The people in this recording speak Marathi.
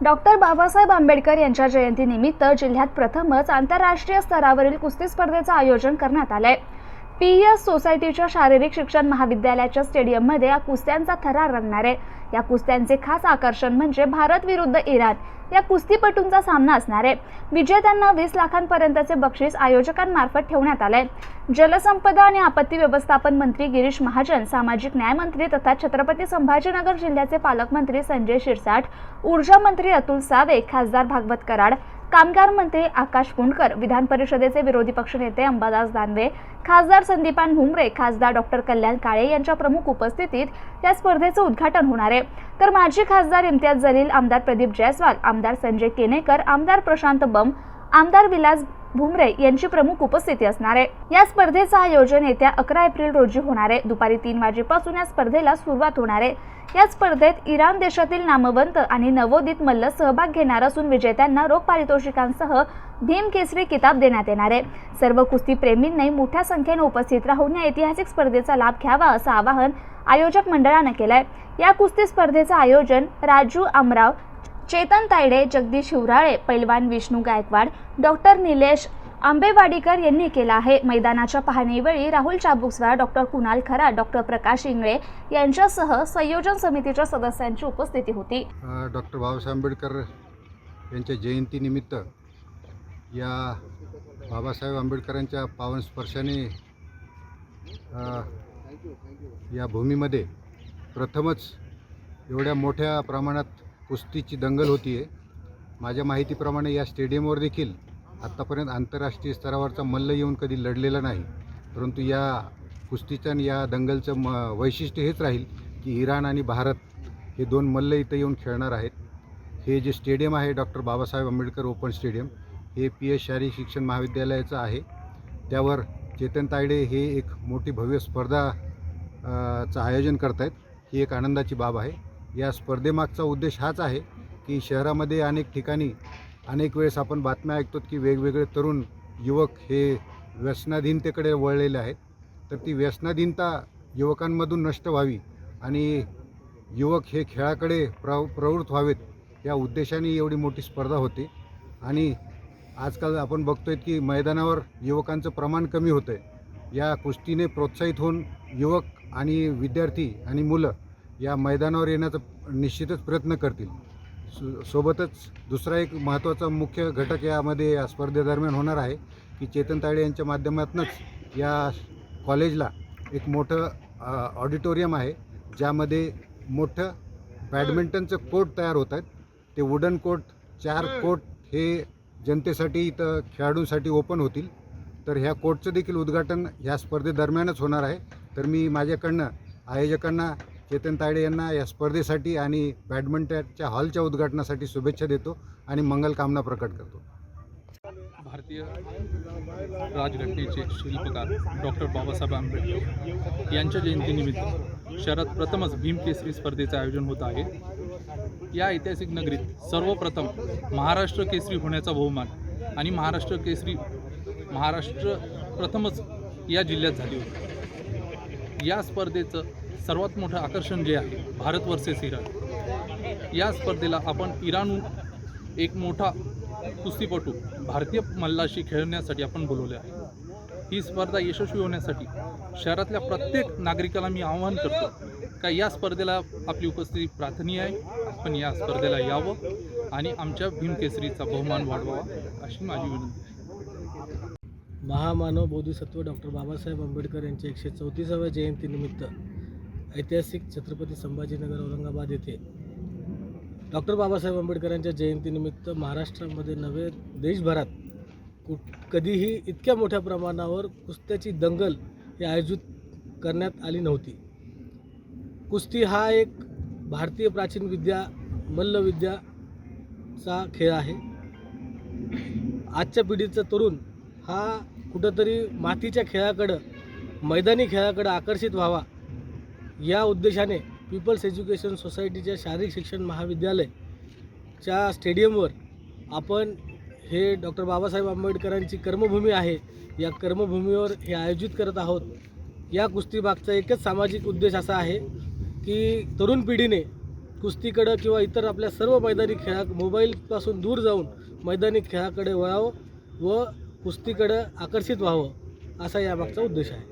डॉक्टर बाबासाहेब आंबेडकर यांच्या जयंतीनिमित्त जिल्ह्यात प्रथमच आंतरराष्ट्रीय स्तरावरील कुस्ती स्पर्धेचं आयोजन करण्यात आलं आहे पी एस सोसायटीच्या शारीरिक शिक्षण महाविद्यालयाच्या स्टेडियममध्ये या कुस्त्यांचा थरार रंगणार आहे. या कुस्त्यांचे खास आकर्षण म्हणजे भारत विरुद्ध इराण या कुस्तीपटूंचा सामना असणार आहे. विजेत्यांना वीस लाखांपर्यंतचे बक्षीस आयोजकांमार्फत ठेवण्यात आलंय. जलसंपदा आणि आपत्ती व्यवस्थापन मंत्री गिरीश महाजन सामाजिक न्याय मंत्री तथा छत्रपती संभाजीनगर जिल्ह्याचे पालकमंत्री संजय शिरसाट ऊर्जा मंत्री अतुल सावे खासदार भागवत कराड कामगार मंत्री आकाश कुंडकर विधान परिषदेचे विरोधी पक्षनेते अंबादास दानवे खासदार संदीपान भुमरे खासदार डॉक्टर कल्याण काळे यांच्या प्रमुख उपस्थितीत या स्पर्धेचं उद्घाटन होणार आहे. तर माजी खासदार इम्तियाज जलील आमदार प्रदीप जयस्वाल आमदार संजय केनेकर आमदार प्रशांत बम आमदार विलास भुमरे यांची प्रमुख उपस्थिती असणार आहे. या स्पर्धेचं आयोजन येत्या अकरा एप्रिल रोजी होणार आहे. दुपारी तीन वाजेपासून या स्पर्धेला सुरुवात होणार आहे. या स्पर्धेत इराण देशातील नामवंत आणि नवोदित मल्ल सहभाग घेणार असून विजेत्यांना रोख पारितोषिकांसह भीम केसरी किताब देण्यात येणार आहे. सर्व कुस्ती प्रेमींनी मोठ्या संख्येने उपस्थित राहून या ऐतिहासिक स्पर्धेचा लाभ घ्यावा असं आवाहन आयोजक मंडळानं केलंय. या कुस्ती स्पर्धेचं आयोजन राजू आमराव चेतन तायडे जगदीश शिवराळे पैलवान विष्णू गायकवाड डॉक्टर निलेश आंबेवाडीकर यांनी केला आहे. मैदानाच्या पाहणीवेळी राहुल चाबुकस्वार डॉक्टर कुणाल खरा डॉक्टर प्रकाश इंगळे यांच्यासह संयोजन समितीच्या सदस्यांची उपस्थिती होती. डॉक्टर बाबासाहेब आंबेडकर यांच्या जयंतीनिमित्त या बाबासाहेब आंबेडकरांच्या पावन स्पर्शाने या भूमीमध्ये प्रथमच एवढ्या मोठ्या प्रमाणात कुस्तीची दंगल होती आहे माझ्या माहितीप्रमाणे या स्टेडियमवर देखील आत्तापर्यंत आंतरराष्ट्रीय स्तरावरचा मल्ल येऊन कधी लढलेला नाही. परंतु या कुस्तीचं आणि या दंगलचं म वैशिष्ट्य हेच राहील की इराण आणि भारत हे दोन मल्ल इथं येऊन खेळणार आहेत. हे जे स्टेडियम आहे doctor Babasaheb Ambedkar open stadium हे पी एस शारी शिक्षण महाविद्यालयाचं आहे. त्यावर चेतन तायडे हे एक मोठी भव्य स्पर्धा चं आयोजन करत आहेत ही एक आनंदाची बाब आहे. या स्पर्धेमागचा उद्देश हाच आहे की शहरामध्ये अनेक ठिकाणी अनेक वेळेस आपण बातम्या ऐकतो की वेगवेगळे तरुण युवक हे व्यसनाधीनतेकडे वळलेले आहेत. तर ती व्यसनाधीनता युवकांमधून नष्ट व्हावी आणि युवक हे खेळाकडे प्र प्रवृत्त व्हावेत या उद्देशाने एवढी मोठी स्पर्धा होते. आणि आजकाल आपण बघतोय की मैदानावर युवकांचं प्रमाण कमी होतं आहे या कुस्तीने प्रोत्साहित होऊन युवक आणि विद्यार्थी आणि मुलं या मैदानावर येण्याचा निश्चितच प्रयत्न करतील. सो सोबतच दुसरा एक महत्त्वाचा मुख्य घटक यामध्ये या स्पर्धेदरम्यान होणार आहे की चेतन ताळे यांच्या माध्यमातूनच या कॉलेजला एक मोठं ऑडिटोरियम आहे ज्यामध्ये मोठं बॅडमिंटनचं कोर्ट तयार होत आहेत. ते वुडन कोर्ट चार कोर्ट हे जनतेसाठी इथं खेळाडूंसाठी ओपन होतील. तर ह्या कोर्टचं देखील उद्घाटन ह्या स्पर्धेदरम्यानच होणार आहे. तर मी माझ्याकडनं आयोजकांना चेतन तायडे यांना या स्पर्धेसाठी आणि बॅडमिंटनच्या हॉलच्या उद्घाटनासाठी शुभेच्छा देतो आणि मंगलकामना प्रकट करतो. भारतीय राजघटनेचे शिल्पकार डॉक्टर बाबासाहेब आंबेडकर यांच्या जयंतीनिमित्त शहरात प्रथमच भीम केसरी आयोजन होत आहे. या ऐतिहासिक नगरीत सर्वप्रथम महाराष्ट्र केसरी होण्याचा बहुमान आणि महाराष्ट्र केसरी महाराष्ट्र प्रथमच या जिल्ह्यात झाली होती. या स्पर्धेचं सर्वात मोठं आकर्षण जे आहे भारत वर्सेस इराण. या स्पर्धेला आपण इराणहून एक मोठा कुस्तीपटू भारतीय मल्लाशी खेळण्यासाठी आपण बोलवले आहे. ही स्पर्धा यशस्वी होण्यासाठी शहरातल्या प्रत्येक नागरिकाला मी आवाहन करतो का या स्पर्धेला आपली उपस्थिती प्रार्थनीय आहे आपण या स्पर्धेला यावं आणि आमच्या भीमकेसरीचा बहुमान वाढवावा अशी माझी विनंती आहे. महामानव बोधिसत्व डॉक्टर बाबासाहेब आंबेडकर यांच्या एकशे चौतीसाव्या जयंतीनिमित्त ऐतिहासिक छत्रपती संभाजीनगर औरंगाबाद येथे डॉक्टर बाबासाहेब आंबेडकरांच्या जयंतीनिमित्त महाराष्ट्रामध्ये नव्हे देशभरात कुठ कधीही इतक्या मोठ्या प्रमाणावर कुस्त्याची दंगल हे आयोजित करण्यात आली नव्हती. कुस्ती हा एक भारतीय प्राचीन विद्या मल्लविद्याचा खेळ आहे. आजच्या पिढीचा तरुण हा कुठंतरी मातीच्या खेळाकडं मैदानी खेळाकडं आकर्षित व्हावा या उद्देशाने पीपल्स एज्युकेशन सोसायटीच्या शारीरिक शिक्षण महाविद्यालयच्या स्टेडियमवर आपण हे डॉक्टर बाबासाहेब आंबेडकरांची कर्मभूमी आहे. या कर्मभूमीवर हे आयोजित करत आहोत. या कुस्तीबागचा एकच सामाजिक उद्देश असा आहे की तरुण पिढीने कुस्तीकडं किंवा इतर आपल्या सर्व मैदानी खेळा मोबाईलपासून दूर जाऊन मैदानी खेळाकडे वळावं व कुस्तीकडं आकर्षित व्हावं असा यामागचा उद्देश आहे.